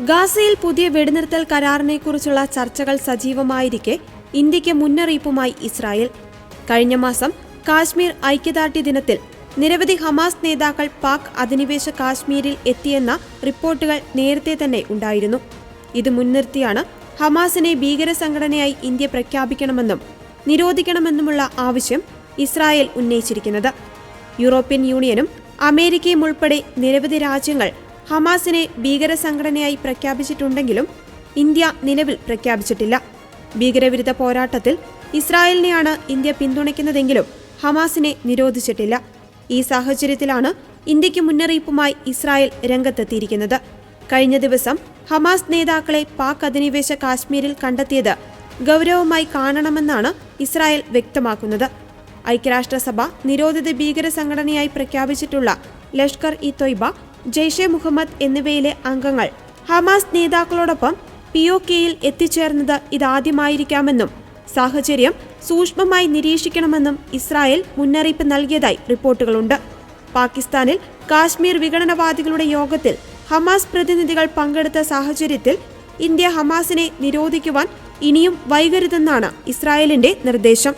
ഗാസയിൽ പുതിയ വെടിനിർത്തൽ കരാറിനെക്കുറിച്ചുള്ള ചർച്ചകൾ സജീവമായിരിക്കെ ഇന്ത്യയ്ക്ക് മുന്നറിയിപ്പുമായി ഇസ്രായേൽ. കഴിഞ്ഞ മാസം കാശ്മീർ ഐക്യദാർഢ്യ ദിനത്തിൽ നിരവധി ഹമാസ് നേതാക്കൾ പാക് അധിനിവേശ കാശ്മീരിൽ എത്തിയെന്ന റിപ്പോർട്ടുകൾ നേരത്തെ തന്നെ ഉണ്ടായിരുന്നു. ഇത് മുൻനിർത്തിയാണ് ഹമാസിനെ ഭീകര സംഘടനയായി ഇന്ത്യ പ്രഖ്യാപിക്കണമെന്നും നിരോധിക്കണമെന്നുമുള്ള ആവശ്യം ഇസ്രായേൽ ഉന്നയിച്ചിരിക്കുന്നത്. യൂറോപ്യൻ യൂണിയനും അമേരിക്കയും ഉൾപ്പെടെ നിരവധി രാജ്യങ്ങൾ ഹമാസിനെ ഭീകര സംഘടനയായി പ്രഖ്യാപിച്ചിട്ടുണ്ടെങ്കിലും ഇന്ത്യ നിലവിൽ പ്രഖ്യാപിച്ചിട്ടില്ല. ഭീകരവിരുദ്ധ പോരാട്ടത്തിൽ ഇസ്രായേലിനെയാണ് ഇന്ത്യ പിന്തുണയ്ക്കുന്നതെങ്കിലും ഹമാസിനെ നിരോധിച്ചിട്ടില്ല. ഈ സാഹചര്യത്തിലാണ് ഇന്ത്യയ്ക്ക് മുന്നറിയിപ്പുമായി ഇസ്രായേൽ രംഗത്തെത്തിയിരിക്കുന്നത്. കഴിഞ്ഞ ദിവസം ഹമാസ് നേതാക്കളെ പാക് അധിനിവേശ കാശ്മീരിൽ കണ്ടെത്തിയത് ഗൗരവമായി കാണണമെന്നാണ് ഇസ്രായേൽ വ്യക്തമാക്കുന്നത്. ഐക്യരാഷ്ട്രസഭ നിരോധിത ഭീകര സംഘടനയായി പ്രഖ്യാപിച്ചിട്ടുള്ള ലഷ്കർ ഇ തൊയ്ബ ജെയ്ഷെ മുഹമ്മദ് എന്നിവയിലെ അംഗങ്ങൾ. ഹമാസ് നേതാക്കളോടൊപ്പം പി ഒ കെയിൽ എത്തിച്ചേർന്നത് ഇതാദ്യമായിരിക്കാമെന്നും സാഹചര്യം സൂക്ഷ്മമായി നിരീക്ഷിക്കണമെന്നും ഇസ്രായേൽ മുന്നറിയിപ്പ് നൽകിയതായി റിപ്പോർട്ടുകളുണ്ട്. പാകിസ്ഥാനിൽ കാശ്മീർ വിഘടനവാദികളുടെ യോഗത്തിൽ ഹമാസ് പ്രതിനിധികൾ പങ്കെടുത്ത സാഹചര്യത്തിൽ ഇന്ത്യ ഹമാസിനെ നിരോധിക്കുവാൻ ഇനിയും വൈകരുതെന്നാണ് ഇസ്രായേലിന്റെ നിർദ്ദേശം.